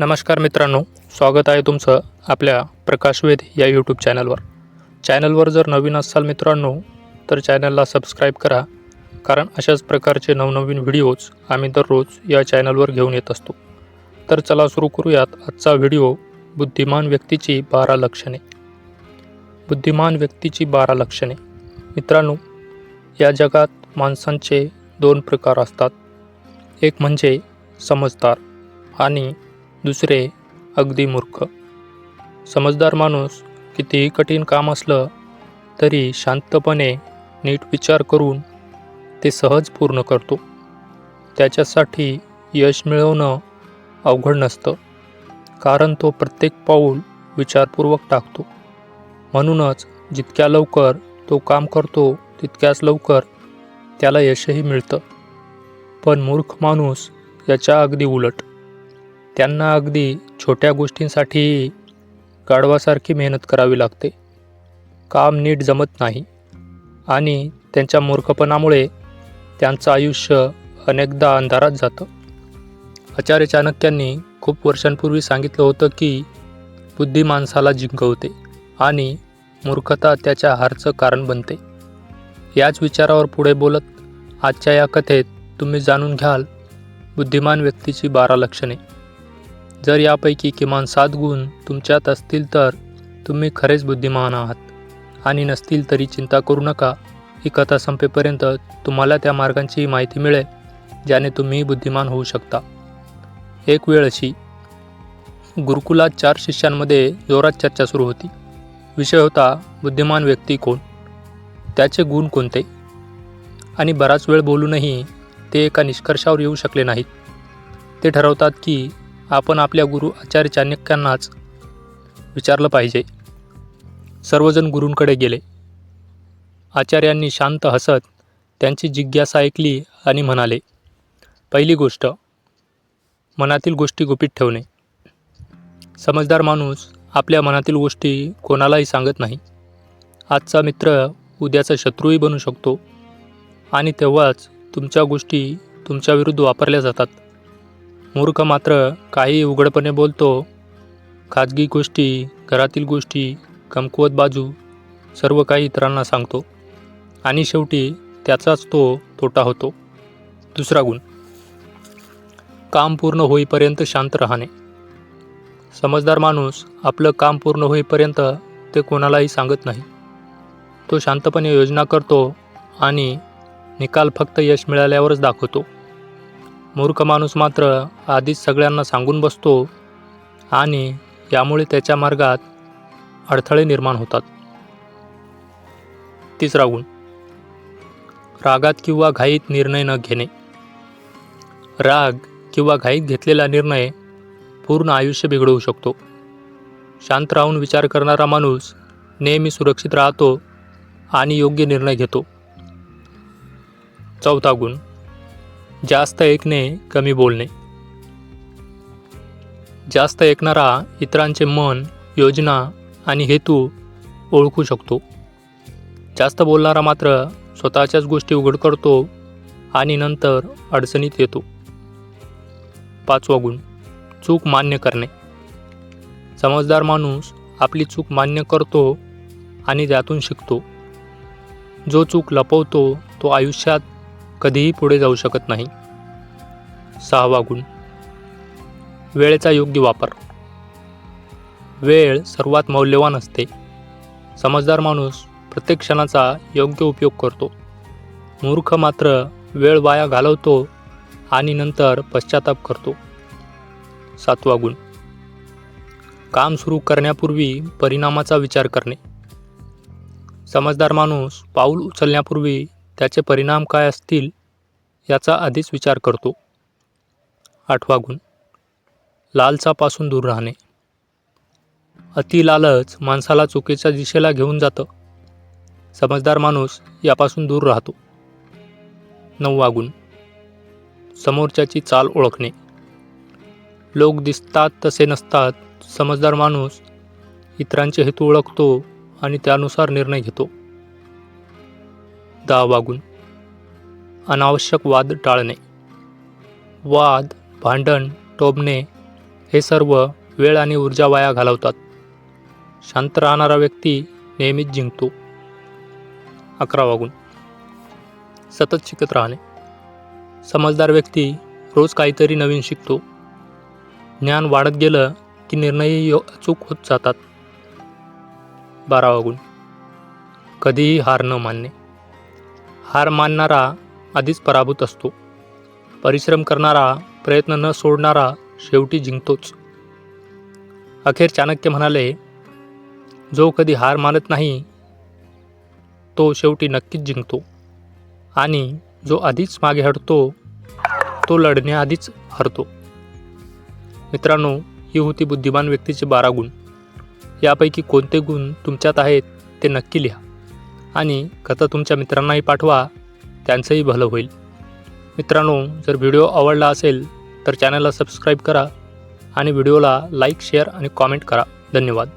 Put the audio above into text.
नमस्कार मित्रांनो स्वागत आहे तुमचं आपल्या प्रकाशवेध या यूट्यूब चॅनलवर चॅनलवर जर नवीन असाल मित्रांनो तर चॅनलला सबस्क्राईब करा कारण अशाच प्रकारचे नवनवीन व्हिडिओज आम्ही दररोज या चॅनलवर घेऊन येत असतो. तर चला सुरू करूयात आजचा व्हिडिओ बुद्धिमान व्यक्तीची बारा लक्षणे. बुद्धिमान व्यक्तीची बारा लक्षणे. मित्रांनो या जगात माणसांचे दोन प्रकार असतात. एक म्हणजे समजदार आणि दुसरे अगदी मूर्ख. समजदार माणूस कितीही कठीण काम असलं तरी शांतपणे नीट विचार करून ते सहज पूर्ण करतो. त्याच्यासाठी यश मिळवणं अवघड नसतं. कारण तो प्रत्येक पाऊल विचारपूर्वक टाकतो. म्हणूनच जितक्या लवकर तो काम करतो तितक्याच लवकर त्याला यशही मिळतं. पण मूर्ख माणूस याच्या अगदी उलट. त्यांना अगदी छोट्या गोष्टींसाठी गाढवासारखी मेहनत करावी लागते. काम नीट जमत नाही आणि त्यांच्या मूर्खपणामुळे त्यांचं आयुष्य अनेकदा अंधारात जातं. आचार्य चाणक्यांनी खूप वर्षांपूर्वी सांगितलं होतं की बुद्धी माणसाला जिंकवते आणि मूर्खता त्याच्या हारचं कारण बनते. याच विचारावर पुढे बोलत आजच्या या कथेत तुम्ही जाणून घ्याल बुद्धिमान व्यक्तीची बारा लक्षणे. जर यापैकी किमान सात गुण तुमच्यात असतील तर तुम्ही खरेच बुद्धिमान आहात. आणि नसतील तरी चिंता करू नका. ही कथा संपेपर्यंत तुम्हाला त्या मार्गांची माहिती मिळेल ज्याने तुम्ही बुद्धिमान होऊ शकता. एक वेळ अशी. गुरुकुलात चार शिष्यांमध्ये जोरात चर्चा सुरू होती. विषय होता बुद्धिमान व्यक्ती कोण? त्याचे गुण कोणते? आणि बराच वेळ बोलूनही ते एका निष्कर्षावर येऊ शकले नाहीत. ते ठरवतात की आपण आपल्या गुरु आचार्य चाणक्यांनाच विचारलं पाहिजे. सर्वजण गुरूंकडे गेले. आचार्यांनी शांत हसत त्यांची जिज्ञासा ऐकली आणि म्हणाले पहिली गोष्ट मनातील गोष्टी गुपित ठेवणे. समजदार माणूस आपल्या मनातील गोष्टी कोणालाही सांगत नाही. आजचा मित्र उद्याचा शत्रूही बनू शकतो आणि तेव्हाच तुमच्या गोष्टी तुमच्याविरुद्ध वापरल्या जातात. मूर्ख मात्र काही उघडपणे बोलतो खाजगी गोष्टी घरातील गोष्टी कमकुवत बाजू सर्व काही इतरांना सांगतो. आणि शेवटी त्याचाच तो तोटा होतो. दुसरा गुण. काम पूर्ण होईपर्यंत शांत राहणे. समजदार माणूस आपलं काम पूर्ण होईपर्यंत ते कोणालाही सांगत नाही. तो शांतपणे योजना करतो आणि निकाल फक्त यश मिळाल्यावरच दाखवतो. मूर्ख माणूस मात्र आधीच सगळ्यांना सांगून बसतो आणि यामुळे त्याच्या मार्गात अडथळे निर्माण होतात. तिसरा गुण रागात किंवा घाईत निर्णय न घेणे. राग किंवा घाईत घेतलेला निर्णय पूर्ण आयुष्य बिघडवू शकतो. शांत राहून विचार करणारा माणूस नेहमी सुरक्षित राहतो आणि योग्य निर्णय घेतो. चौथा गुण. जास्त ऐकणे कमी बोलणे. जास्त ऐकणारा इतरांचे मन योजना आणि हेतू ओळखू शकतो. जास्त बोलणारा मात्र स्वतःच्याच गोष्टी उघड करतो आणि नंतर अडचणीत येतो. पाचवा गुण चूक मान्य करणे. समजदार माणूस आपली चूक मान्य करतो आणि त्यातून शिकतो. जो चूक लपवतो तो आयुष्यात कधीही पुढे जाऊ शकत नाही. सहावा गुण वेळेचा योग्य वापर. वेळ सर्वात मौल्यवान असते. समजदार माणूस प्रत्येक क्षणाचा योग्य उपयोग करतो. मूर्ख मात्र वेळ वाया घालवतो आणि नंतर पश्चाताप करतो. सातवा गुण काम सुरू करण्यापूर्वी परिणामाचा विचार करणे. समजदार माणूस पाऊल उचलण्यापूर्वी त्याचे परिणाम काय असतील याचा आधीच विचार करतो. आठवा गुण. लालचापासून दूर राहणे. अति लालच माणसाला चुकीच्या दिशेला घेऊन जातं. समजदार माणूस यापासून दूर राहतो. नववा गुण. समोरच्याची चाल ओळखणे. लोक दिसतात तसे नसतात. समजदार माणूस इतरांचे हेतू ओळखतो आणि त्यानुसार निर्णय घेतो. दहावा गुण अनावश्यक वाद टाळणे. वाद भांडण टोबणे हे सर्व वेळ आणि ऊर्जा वाया घालवतात. शांत राहणारा व्यक्ती नेहमीच जिंकतो. अकरावा गुण सतत शिकत राहणे. समजदार व्यक्ती रोज काहीतरी नवीन शिकतो. ज्ञान वाढत गेलं की निर्णयही यो अचूक होत जातात. बारावा गुण कधीही हार न मानणे. हार मानणारा आधीच पराभूत असतो. परिश्रम करणारा प्रयत्न न सोडणारा शेवटी जिंकतोच. अखेर चाणक्य म्हणाले जो कधी हार मानत नाही तो शेवटी नक्कीच जिंकतो. आणि जो आधीच मागे हटतो तो लढण्याआधीच हरतो. मित्रांनो ही होती बुद्धिमान व्यक्तीचे बारा गुण. यापैकी कोणते गुण तुमच्यात आहेत ते नक्की लिहा. आणि कथा तुमच्या मित्रांनाही पाठवा. त्यांचंही भलं होईल. मित्रांनो जर व्हिडिओ आवडला असेल तर चॅनलला सबस्क्राईब करा आणि व्हिडिओला लाईक शेअर आणि कॉमेंट करा. धन्यवाद.